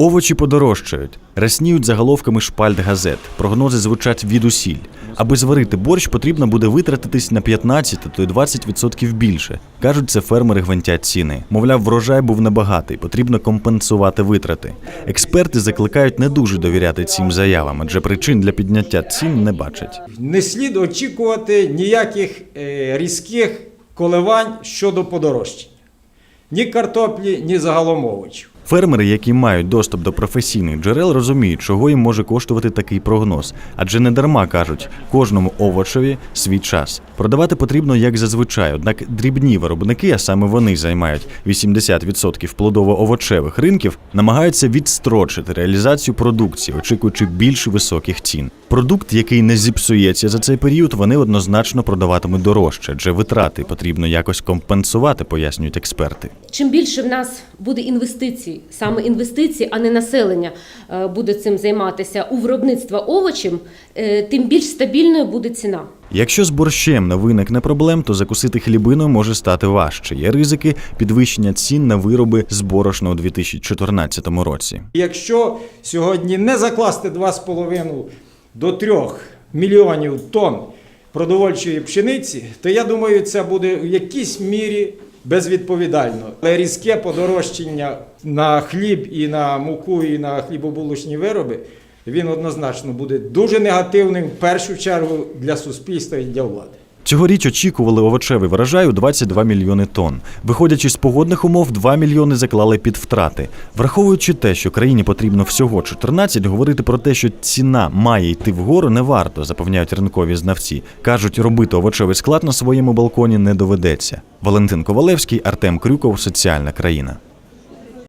Овочі подорожчають, рясніють заголовками шпальт газет. Прогнози звучать відусіль. Аби зварити борщ, потрібно буде витратитись на 15, а то й 20% більше. Кажуть, це фермери гвинтять ціни. Мовляв, врожай був небагатий, потрібно компенсувати витрати. Експерти закликають не дуже довіряти цим заявам, адже причин для підняття цін не бачать. Не слід очікувати ніяких е, різких коливань щодо подорожчання. Ні картоплі, ні загалом овочів. Фермери, які мають доступ до професійних джерел, розуміють, чого їм може коштувати такий прогноз, адже не дарма кажуть, кожному овочеві свій час. Продавати потрібно як зазвичай, однак дрібні виробники, а саме вони займають 80% плодово-овочевих ринків, намагаються відстрочити реалізацію продукції, очікуючи більш високих цін. Продукт, який не зіпсується за цей період, вони однозначно продаватимуть дорожче, адже витрати потрібно якось компенсувати, пояснюють експерти. Чим більше в нас буде інвестицій, саме інвестицій, а не населення е, буде цим займатися у виробництво овочів, е, тим більш стабільною буде ціна. Якщо з борщем не виникне проблем, то закусити хлібиною може стати важче. Є ризики підвищення цін на вироби з борошна у 2014 році. Якщо сьогодні не закласти 2,5 до 3 мільйонів тонн продовольчої пшениці, то я думаю, це буде в якійсь мірі безвідповідально. Але різке подорожчання на хліб і на муку, і на хлібобулочні вироби, він однозначно буде дуже негативним в першу чергу для суспільства і для влади. Цьогоріч очікували овочевий врожай у 22 мільйони тонн. Виходячи з погодних умов, 2 мільйони заклали під втрати. Враховуючи те, що країні потрібно всього 14, говорити про те, що ціна має йти вгору, не варто, запевняють ринкові знавці. Кажуть, робити овочевий склад на своєму балконі не доведеться. Валентин Ковалевський, Артем Крюков, Соціальна країна.